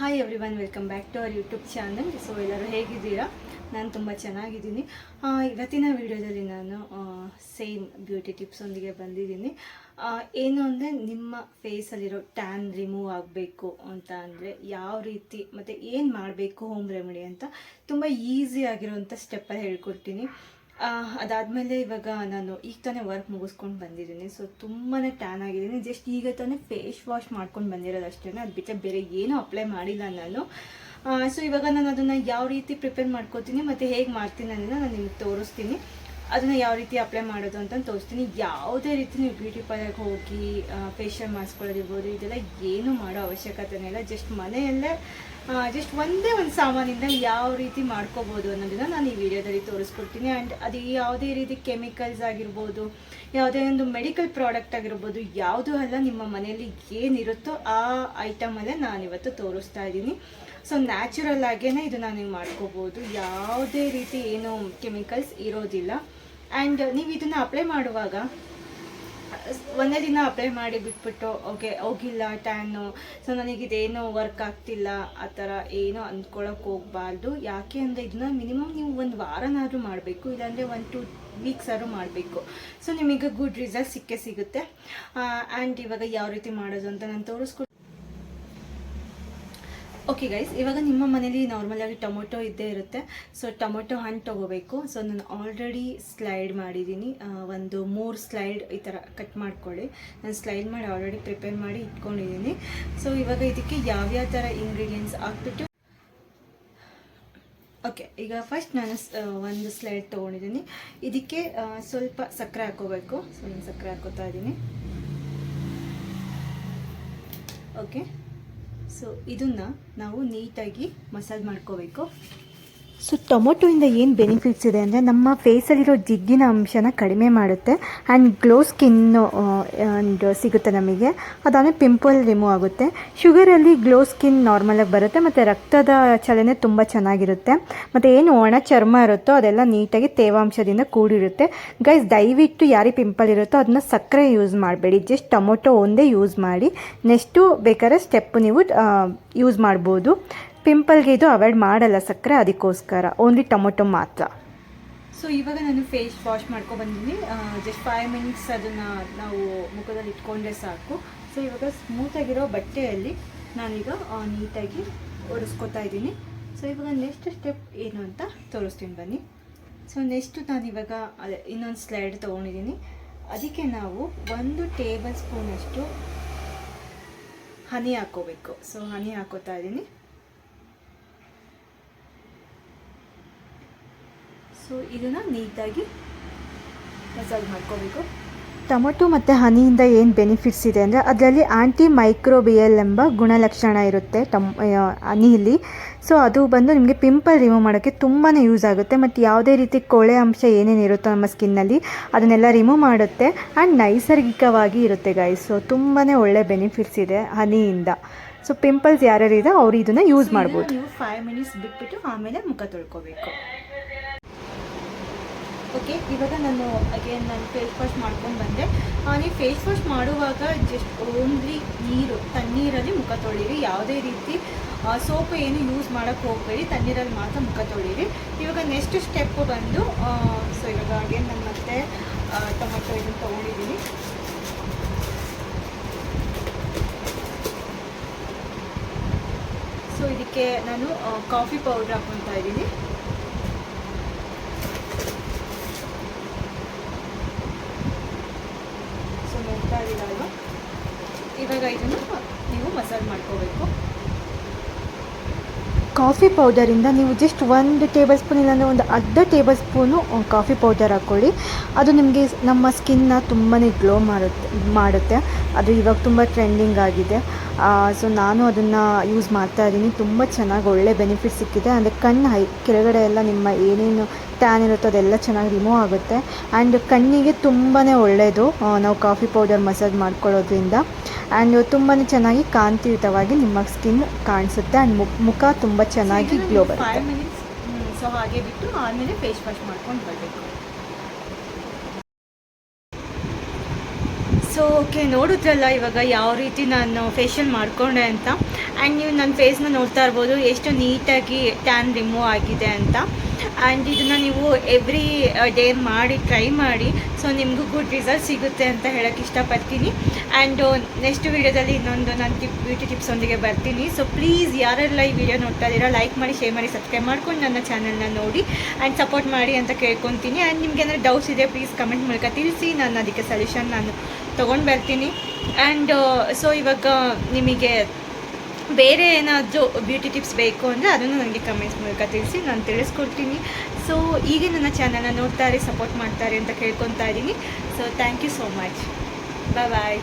Hi everyone welcome back to our YouTube channel so ಎಲ್ಲರೂ ಹೇಗಿದ್ದೀರಾ? ನಾನು ತುಂಬ ಚೆನ್ನಾಗಿದ್ದೀನಿ. ಇವತ್ತಿನ ವಿಡಿಯೋದಲ್ಲಿ ನಾನು ಸೇಮ್ ಬ್ಯೂಟಿ ಟಿಪ್ಸ್ ಒಂದಿಗೆ ಬಂದಿದ್ದೀನಿ. ಏನು ಅಂದರೆ ನಿಮ್ಮ ಫೇಸಲ್ಲಿರೋ ಟ್ಯಾನ್ ರಿಮೂವ್ ಆಗಬೇಕು ಅಂತ ಅಂದರೆ ಯಾವ ರೀತಿ, ಮತ್ತು ಏನು ಮಾಡಬೇಕು ಹೋಮ್ ರೆಮಿಡಿ ಅಂತ ತುಂಬ ಈಸಿ ಆಗಿರೋವಂಥ ಸ್ಟೆಪ್ಪಲ್ಲಿ ಹೇಳ್ಕೊಡ್ತೀನಿ. ಅದಾದಮೇಲೆ ಇವಾಗ ನಾನು ಈಗ ತಾನೇ ವರ್ಕ್ ಮುಗಿಸ್ಕೊಂಡು ಬಂದಿದ್ದೀನಿ. ಸೊ ತುಂಬಾ ಟ್ಯಾನ್ ಆಗಿದ್ದೀನಿ. ಜಸ್ಟ್ ಈಗ ತಾನೇ ಫೇಸ್ ವಾಶ್ ಮಾಡ್ಕೊಂಡು ಬಂದಿರೋದು ಅಷ್ಟೇ ಅದು ಬಿಟ್ಟರೆ ಬೇರೆ ಏನೂ ಅಪ್ಲೈ ಮಾಡಿಲ್ಲ ನಾನು. ಸೊ ಇವಾಗ ನಾನು ಅದನ್ನು ಯಾವ ರೀತಿ ಪ್ರಿಪೇರ್ ಮಾಡ್ಕೋತೀನಿ, ಮತ್ತು ಹೇಗೆ ಮಾಡ್ತೀನಿ ಅನ್ನೋದನ್ನ ನಾನು ನಿಮ್ಗೆ ತೋರಿಸ್ತೀನಿ. ಅದನ್ನು ಯಾವ ರೀತಿ ಅಪ್ಲೈ ಮಾಡೋದು ಅಂತ ತೋರಿಸ್ತೀನಿ. ಯಾವುದೇ ರೀತಿ ನೀವು ಬ್ಯೂಟಿ ಪಾರ್ಲರ್ಗೆ ಹೋಗಿ ಫೇಶಿಯಲ್ ಮಾಡಿಸ್ಕೊಳ್ಳೋದಿರ್ಬೋದು ಇದೆಲ್ಲ ಏನೂ ಮಾಡೋ ಅವಶ್ಯಕತೆನೇ ಇಲ್ಲ. ಜಸ್ಟ್ ಮನೆಯಲ್ಲೇ ಜಸ್ಟ್ ಒಂದೇ ಒಂದು ಸಾಮಾನಿಂದ ಯಾವ ರೀತಿ ಮಾಡ್ಕೋಬೋದು ಅನ್ನೋದನ್ನ ನಾನು ಈ ವಿಡಿಯೋದಲ್ಲಿ ತೋರಿಸ್ಕೊಡ್ತೀನಿ. ಆ್ಯಂಡ್ ಅದು ಯಾವುದೇ ರೀತಿ ಕೆಮಿಕಲ್ಸ್ ಆಗಿರ್ಬೋದು, ಯಾವುದೇ ಒಂದು ಮೆಡಿಕಲ್ ಪ್ರಾಡಕ್ಟ್ ಆಗಿರ್ಬೋದು, ಯಾವುದೂ ಅಲ್ಲ ನಿಮ್ಮ ಮನೆಯಲ್ಲಿ ಏನಿರುತ್ತೋ ಆ ಐಟಮಲ್ಲೇ ನಾನಿವತ್ತು ತೋರಿಸ್ತಾ ಇದ್ದೀನಿ. ಸೊ ನ್ಯಾಚುರಲ್ ಆಗೇ ಇದು ನಾನು ಮಾಡ್ಕೋಬೋದು. ಯಾವುದೇ ರೀತಿ ಏನು ಕೆಮಿಕಲ್ಸ್ ಇರೋದಿಲ್ಲ. ಆ್ಯಂಡ್ ನೀವು ಇದನ್ನು ಅಪ್ಲೈ ಮಾಡುವಾಗ ಒಂದೇ ದಿನ ಅಪ್ಲೈ ಮಾಡಿ ಬಿಟ್ಬಿಟ್ಟು ಓಕೆ ಹೋಗಿಲ್ಲ ಟ್ಯಾನು ಸೊ ಇದೇನೋ ವರ್ಕ್ ಆಗ್ತಿಲ್ಲ, ಆ ಥರ ಏನೋ ಅಂದ್ಕೊಳಕ್ಕೆ ಹೋಗಬಾರ್ದು. ಯಾಕೆ ಅಂದರೆ ಇದನ್ನ ಮಿನಿಮಮ್ ನೀವು ಒಂದು ವಾರನಾದರೂ ಮಾಡಬೇಕು, ಇಲ್ಲಾಂದರೆ ಒನ್ ಟು ವೀಕ್ಸ್ ಆದರೂ ಮಾಡಬೇಕು. ಸೊ ನಿಮಗೆ ಗುಡ್ ರಿಸಲ್ಟ್ ಸಿಕ್ಕೇ ಸಿಗುತ್ತೆ. ಆ್ಯಂಡ್ ಇವಾಗ ಯಾವ ರೀತಿ ಮಾಡೋದು ಅಂತ ನಾನು ತೋರಿಸ್ಕೊಡ್ತೀನಿ ಓಕೆ ಗೈಸ್ ಇವಾಗ ನಿಮ್ಮ ಮನೇಲಿ ನಾರ್ಮಲಾಗಿ ಟೊಮೊಟೊ ಇದ್ದೇ ಇರುತ್ತೆ. ಸೊ ಟೊಮೊಟೊ ಹಣ್ಣು ತೊಗೋಬೇಕು. ಸೊ ನಾನು ಆಲ್ರೆಡಿ ಸ್ಲೈಡ್ ಮಾಡಿದ್ದೀನಿ ಒಂದು ಮೂರು ಸ್ಲೈಡ್ ಈ ಥರ ಕಟ್ ಮಾಡ್ಕೊಳ್ಳಿ. ನಾನು ಸ್ಲೈಡ್ ಮಾಡಿ ಆಲ್ರೆಡಿ ಪ್ರಿಪೇರ್ ಮಾಡಿ ಇಟ್ಕೊಂಡಿದ್ದೀನಿ ಸೊ ಇವಾಗ ಇದಕ್ಕೆ ಯಾವ್ಯಾವ ಥರ ಇಂಗ್ರೀಡಿಯೆಂಟ್ಸ್ ಹಾಕ್ಬಿಟ್ಟು ಓಕೆ ಈಗ ಫಸ್ಟ್ ನಾನು ಒಂದು ಸ್ಲೈಡ್ ತೊಗೊಂಡಿದ್ದೀನಿ ಇದಕ್ಕೆ ಸ್ವಲ್ಪ ಸಕ್ಕರೆ ಹಾಕೋಬೇಕು. ಸೊ ನಾನು ಸಕ್ಕರೆ ಹಾಕೋತಾ ಇದ್ದೀನಿ ಓಕೆ ಸೊ ಇದನ್ನು ನಾವು ನೀಟಾಗಿ ಮಸಾಜ್ ಮಾಡ್ಕೋಬೇಕು. ಸೊ ಟೊಮೊಟೊಯಿಂದ ಏನು ಬೆನಿಫಿಟ್ಸ್ ಇದೆ ಅಂದರೆ ನಮ್ಮ ಫೇಸಲ್ಲಿರೋ ಜಿಡ್ಡಿನ ಅಂಶನ ಕಡಿಮೆ ಮಾಡುತ್ತೆ ಆ್ಯಂಡ್ ಗ್ಲೋ ಸ್ಕಿನ್ನು ಆ್ಯಂಡ್ ಸಿಗುತ್ತೆ ನಮಗೆ. ಅದಾದರೆ ಪಿಂಪಲ್ ರಿಮೂವ್ ಆಗುತ್ತೆ. ಶುಗರಲ್ಲಿ ಗ್ಲೋ ಸ್ಕಿನ್ ನಾರ್ಮಲಾಗಿ ಬರುತ್ತೆ ಮತ್ತು ರಕ್ತದ ಚಲನೆ ತುಂಬ ಚೆನ್ನಾಗಿರುತ್ತೆ. ಮತ್ತು ಏನು ಒಣ ಚರ್ಮ ಇರುತ್ತೋ ಅದೆಲ್ಲ ನೀಟಾಗಿ ತೇವಾಂಶದಿಂದ ಕೂಡಿರುತ್ತೆ. ಗೈಸ್ ದಯವಿಟ್ಟು ಯಾರಿಗೆ ಪಿಂಪಲ್ ಇರುತ್ತೋ ಅದನ್ನ ಸಕ್ಕರೆ ಯೂಸ್ ಮಾಡಬೇಡಿ. ಜಸ್ಟ್ ಟೊಮೊಟೊ ಒಂದೇ ಯೂಸ್ ಮಾಡಿ. ನೆಕ್ಸ್ಟು ಬೇಕಾದ್ರೆ ಸ್ಟೆಪ್ ನೀವು ಯೂಸ್ ಮಾಡ್ಬೋದು. ಪಿಂಪಲ್ಗೆ ಇದು ಅವಾಯ್ಡ್ ಮಾಡಲ್ಲ ಸಕ್ಕರೆ, ಅದಕ್ಕೋಸ್ಕರ. ಓನ್ಲಿ ಟೊಮೊಟೊ ಮಾತ್ರ. ಸೊ ಇವಾಗ ನಾನು ಫೇಸ್ ವಾಶ್ ಮಾಡ್ಕೊ ಬಂದಿದ್ದೀನಿ. ಜಸ್ಟ್ ಫೈವ್ ಮಿನಿಟ್ಸ್ ಅದನ್ನು ನಾವು ಮುಖದಲ್ಲಿ ಇಟ್ಕೊಂಡ್ರೆ ಸಾಕು. ಸೊ ಇವಾಗ ಸ್ಮೂತಾಗಿರೋ ಬಟ್ಟೆಯಲ್ಲಿ ನಾನೀಗ ನೀಟಾಗಿ ಒರೆಸ್ಕೊತಾ ಇದ್ದೀನಿ. ಸೊ ಇವಾಗ ನೆಕ್ಸ್ಟ್ ಸ್ಟೆಪ್ ಏನು ಅಂತ ತೋರಿಸ್ತೀನಿ ಬನ್ನಿ. ಸೊ ನೆಕ್ಸ್ಟು ನಾನು ಅದೇ, ಇನ್ನೊಂದು ಸ್ಲೈಡ್ ತೊಗೊಂಡಿದ್ದೀನಿ. ಅದಕ್ಕೆ ನಾವು ಒಂದು ಟೇಬಲ್ ಸ್ಪೂನಷ್ಟು ಹನಿ ಹಾಕ್ಕೋಬೇಕು. ಸೊ ಹನಿ ಹಾಕೋತಾ ಇದ್ದೀನಿ. ಸೊ ಇದನ್ನು ನೀಟಾಗಿ ಮಸಾಜ್ ಮಾಡ್ಕೋಬೇಕು. ಟೊಮೊಟೊ ಮತ್ತು ಹನಿಯಿಂದ ಏನು ಬೆನಿಫಿಟ್ಸ್ ಇದೆ ಅಂದರೆ ಅದರಲ್ಲಿ ಆ್ಯಂಟಿ ಮೈಕ್ರೋಬಿಯಲ್ ಎಂಬ ಗುಣಲಕ್ಷಣ ಇರುತ್ತೆ ಟಮ್ ಹನಿಯಲ್ಲಿ. ಸೊ ಅದು ಬಂದು ನಿಮಗೆ ಪಿಂಪಲ್ ರಿಮೂವ್ ಮಾಡೋಕ್ಕೆ ತುಂಬಾ ಯೂಸ್ ಆಗುತ್ತೆ. ಮತ್ತು ಯಾವುದೇ ರೀತಿ ಕೊಳೆ ಅಂಶ ಏನೇನು ಇರುತ್ತೋ ನಮ್ಮ ಸ್ಕಿನ್ನಲ್ಲಿ ಅದನ್ನೆಲ್ಲ ರಿಮೂವ್ ಮಾಡುತ್ತೆ ಆ್ಯಂಡ್ ನೈಸರ್ಗಿಕವಾಗಿ ಇರುತ್ತೆ ಗಾಯ್ಸ್ ಸೊ ತುಂಬಾ ಒಳ್ಳೆ ಬೆನಿಫಿಟ್ಸ್ ಇದೆ ಹನಿಯಿಂದ. ಸೊ ಪಿಂಪಲ್ಸ್ ಯಾರ್ಯಾರು ಇದೆ ಅವರು ಇದನ್ನು ಯೂಸ್ ಮಾಡ್ಬೋದು. ನೀವು ಫೈವ್ ಮಿನಿಟ್ಸ್ ಬಿಟ್ಬಿಟ್ಟು ಆಮೇಲೆ ಮುಖ ತೊಳ್ಕೊಬೇಕು. ಓಕೆ, ಇವಾಗ ನಾನು ಅಗೇನ್ ನಾನು ಫೇಸ್ ವಾಶ್ ಮಾಡ್ಕೊಂಡು ಬಂದೆ. ನೀವು ಫೇಸ್ ವಾಶ್ ಮಾಡುವಾಗ ಜಸ್ಟ್ ಓನ್ಲಿ ನೀರು, ತಣ್ಣೀರಲ್ಲಿ ಮುಖ ತೊಳೀರಿ ಯಾವುದೇ ರೀತಿ ಸೋಪು ಏನು ಯೂಸ್ ಮಾಡೋಕ್ಕೆ ಹೋಗಬೇಡಿ, ತಣ್ಣೀರಲ್ಲಿ ಮಾತ್ರ ಮುಖ ತೊಳೀರಿ ಇವಾಗ ನೆಕ್ಸ್ಟ್ ಸ್ಟೆಪ್ ಬಂದು ಸೊ ಇವಾಗ ಅಗೇನ್ ನಾನು ಮತ್ತೆ ಟೊಮೆಟೊ ಇದನ್ನು ತೊಗೊಂಡಿದ್ದೀನಿ. ಸೊ ಇದಕ್ಕೆ ನಾನು ಕಾಫಿ ಪೌಡ್ರ್ ಹಾಕ್ಕೊತಾ ಇದ್ದೀನಿ ಸೊ ನೋಡ್ತಾ ಇದ್ದೀರಾ ಅಲ್ವಾ ಇವಾಗ ಇದನ್ನು ನೀವು ಮಸಾಜ್ ಮಾಡ್ಕೋಬೇಕು. ಕಾಫಿ ಪೌಡರಿಂದ ನೀವು ಜಸ್ಟ್ ಒಂದು ಟೇಬಲ್ ಸ್ಪೂನ್ ಇಲ್ಲಾಂದರೆ ಒಂದು ಅರ್ಧ ಟೇಬಲ್ ಸ್ಪೂನು ಕಾಫಿ ಪೌಡರ್ ಹಾಕ್ಕೊಳ್ಳಿ. ಅದು ನಿಮಗೆ ನಮ್ಮ ಸ್ಕಿನ್ನ ತುಂಬಾ ಗ್ಲೋ ಮಾಡುತ್ತೆ ಮಾಡುತ್ತೆ. ಅದು ಇವಾಗ ತುಂಬ ಟ್ರೆಂಡಿಂಗ್ ಆಗಿದೆ. ಸೊ ನಾನು ಅದನ್ನು ಯೂಸ್ ಮಾಡ್ತಾ ಇದ್ದೀನಿ. ತುಂಬ ಚೆನ್ನಾಗಿ ಒಳ್ಳೆ ಬೆನಿಫಿಟ್ ಸಿಕ್ಕಿದೆ. ಅಂದರೆ ಕಣ್ಣು ಹೈ ಕೆಳಗಡೆ ಎಲ್ಲ ನಿಮ್ಮ ಏನೇನು ಟ್ಯಾನ್ ಇರುತ್ತೋ ಅದೆಲ್ಲ ಚೆನ್ನಾಗಿ ರಿಮೂವ್ ಆಗುತ್ತೆ. ಆ್ಯಂಡ್ ಕಣ್ಣಿಗೆ ತುಂಬಾ ಒಳ್ಳೆಯದು ನಾವು ಕಾಫಿ ಪೌಡರ್ ಮಸಾಜ್ ಮಾಡ್ಕೊಳ್ಳೋದ್ರಿಂದ. ಆ್ಯಂಡ್ ತುಂಬಾ ಚೆನ್ನಾಗಿ ಕಾಂತಿಯುತವಾಗಿ ನಿಮ್ಮ ಸ್ಕಿನ್ ಕಾಣಿಸುತ್ತೆ. ಆ್ಯಂಡ್ ಮುಖ ತುಂಬ ಚೆನ್ನಾಗಿ ಗ್ಲೋ ಬರುತ್ತೆ. ಸೊ ಹಾಗೆ ಬಿಟ್ಟು ಆಮೇಲೆ ಫೇಸ್ ವಾಶ್ ಮಾಡ್ಕೊಂಡು ಬರಬೇಕು. ಸೊ ಓಕೆ ನೋಡಿದ್ರಲ್ಲ, ಇವಾಗ ಯಾವ ರೀತಿ ನಾನು ಫೇಶಿಯಲ್ ಮಾಡಿಕೊಂಡೆ ಅಂತ. ಆ್ಯಂಡ್ ನೀವು ನನ್ನ ಫೇಸ್ನ ನೋಡ್ತಾ ಇರ್ಬೋದು, ಎಷ್ಟು ನೀಟಾಗಿ ಟ್ಯಾನ್ ರಿಮೂವ್ ಆಗಿದೆ ಅಂತ. ಆ್ಯಂಡ್ ಇದನ್ನು ನೀವು ಎವ್ರಿ ಡೇ ಮಾಡಿ ಟ್ರೈ ಮಾಡಿ. ಸೊ ನಿಮಗೂ ಗುಡ್ ರಿಸಲ್ಟ್ ಸಿಗುತ್ತೆ ಅಂತ ಹೇಳೋಕ್ಕೆ ಇಷ್ಟಪಡ್ತೀನಿ. ಆ್ಯಂಡ್ ನೆಕ್ಸ್ಟ್ ವೀಡಿಯೋದಲ್ಲಿ ಇನ್ನೊಂದು ನಾನು ಟಿಪ್ ಬ್ಯೂಟಿ ಟಿಪ್ಸ್ ಒಂದಿಗೆ ಬರ್ತೀನಿ. ಸೊ ಪ್ಲೀಸ್ ಯಾರೆಲ್ಲ ಈ ವಿಡಿಯೋ ನೋಡ್ತಾ ಇದ್ದೀರಾ ಲೈಕ್ ಮಾಡಿ ಶೇರ್ ಮಾಡಿ ಸಬ್ಸ್ಕ್ರೈಬ್ ಮಾಡ್ಕೊಂಡು ನನ್ನ ಚಾನಲ್ನ ನೋಡಿ. ಆ್ಯಂಡ್ ಸಪೋರ್ಟ್ ಮಾಡಿ ಅಂತ ಕೇಳ್ಕೊತೀನಿ. ಆ್ಯಂಡ್ ನಿಮ್ಗೆ ಏನಾದ್ರು ಡೌಟ್ಸ್ ಇದೆ ಪ್ಲೀಸ್ ಕಮೆಂಟ್ ಮೂಲಕ ತಿಳಿಸಿ. ನಾನು ಅದಕ್ಕೆ ಸೊಲ್ಯೂಷನ್ ನಾನು ತೊಗೊಂಡು ಬರ್ತೀನಿ. ಆ್ಯಂಡ್ ಸೊ ಇವಾಗ ನಿಮಗೆ ಬೇರೆ ಏನಾದರೂ ಬ್ಯೂಟಿ ಟಿಪ್ಸ್ ಬೇಕು ಅಂದರೆ ಅದನ್ನು ನನಗೆ ಕಮೆಂಟ್ಸ್ ಮೂಲಕ ತಿಳಿಸಿ, ನಾನು ತಿಳಿಸ್ಕೊಡ್ತೀನಿ. ಸೊ ಈಗ ನನ್ನ ಚಾನಲ್ನ ನೋಡ್ತಾರೆ ಸಪೋರ್ಟ್ ಮಾಡ್ತಾರೆ ಅಂತ ಕೇಳ್ಕೊತಾ ಇದ್ದೀನಿ. So thank you so much bye bye